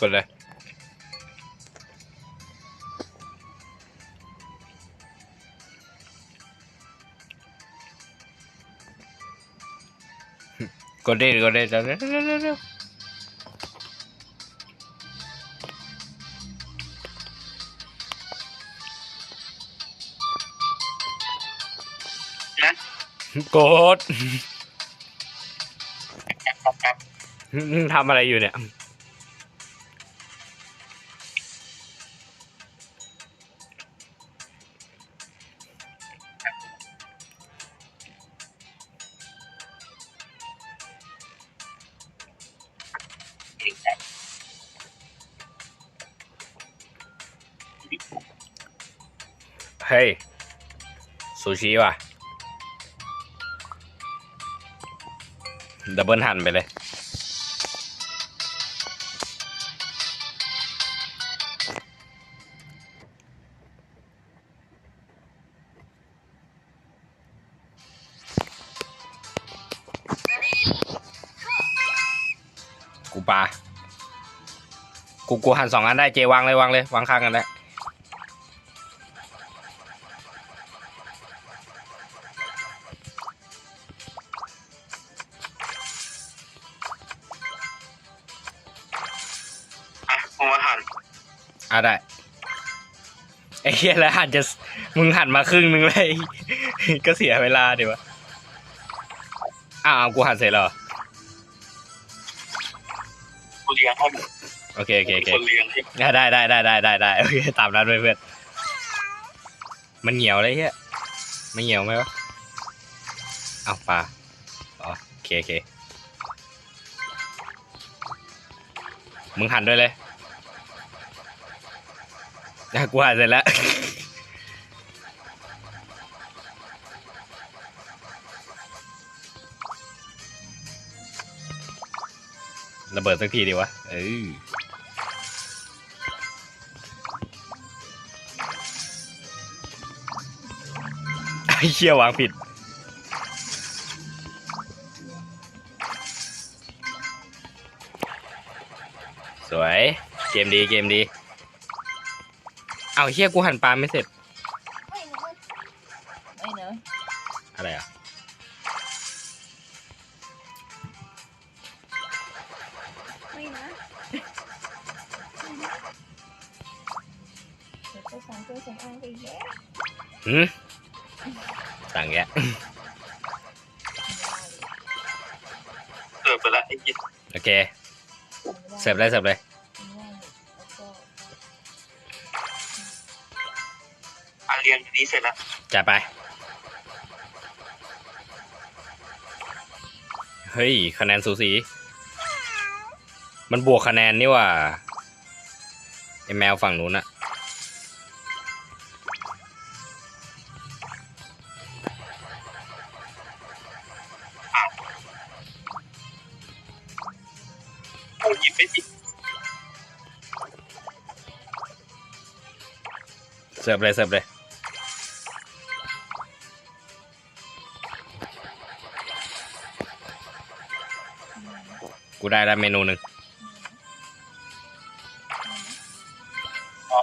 กดเลย กดได้กดได้เร็วเร็วเร็วเร็วเร็ว นะ กด ทำอะไรอยู่เนี่ย เฮ้ยซูชิว่ะดับเบิลหันไปเลย กูปากูกูหันสองอันได้เจวางเลยวางเลยวางข้างกันได้อ่ อะได้ไอ้เหี้ยแล้วหันจะมึงหันมาครึ่งนึงเลย ก็เสียเวลาเดี๋ยวะอ้าวกูหันเสร็จแล้วเหรอกูเลี้ยงให้หมดโอเคโอเคโอเคคนเลี้ยงให้อะได้ได้ได้ได้ได้ได้โอเคตามนั้นเพื่อนมันเหี่ยวเลยเฮียไม่เหี่ยวไหมวะเอาปลาอ๋อโอเคโอเคมึงหันด้วยเลย อะกูหันเสร็จแล้วระเบิดสักทีดีวะ เออไอ้เชี่ยวางผิด สวย เกมดี เกมดี เอาเชี่ยกูหันปลาไม่เสร็จไม่เนอะไม่เนอะอะไรอะ ไม่นะเดี๋ยวไปสั่งเครื่องสำอางไปอีกแล้วหืมสั่งแยะเสิร์ฟไปแล้วไอ้ยิบโอเค เสิร์ฟเลยเสิร์ฟเลย อันเลี้ยงทีนี้เสร็จแล้วจัดไป เฮ้ย คะแนนสูสี มันบวกคะแนนนี่หว่าไอแมวฝั่งนู้นอะเอาหยิบไปสิเสิร์ฟเลยเสิร์ฟเลย กูได้แล้วเมนูหนึ่งอ๋อ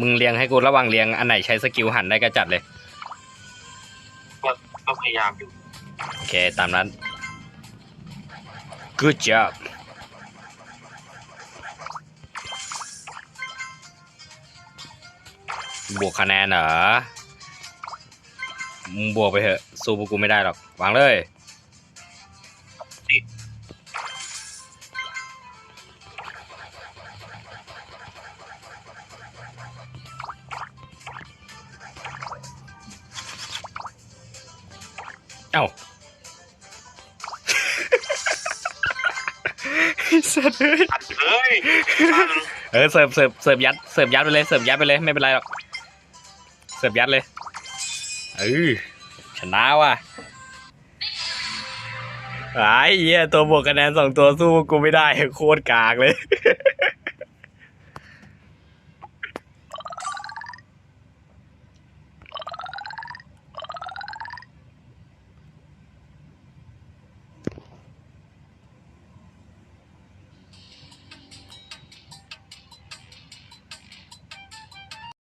มึงเรียงให้กูระหว่างเรียงอันไหนใช้สกิลหันได้ก็จัดเลยก็ก็พยายามอยู่ โอเค ตามนั้น good job บวกคะแนนเหรอ มึงบวกไปเถอะ สู้พวกกูไม่ได้หรอก วางเลย เอ้า สัตว์เอ้ยหันเลยหันเออเสิร์ฟเสิร์ฟเสิร์ฟยัดเสิร์ฟยัดไปเลยเสิร์ฟยัดไปเลยไม่เป็นไรหรอก เสิร์ฟยัดเลย เออชนะว่ะไอ้เหี้ยตัวบวกคะแนนสองตัวสู้กูไม่ได้โคตรกากเลย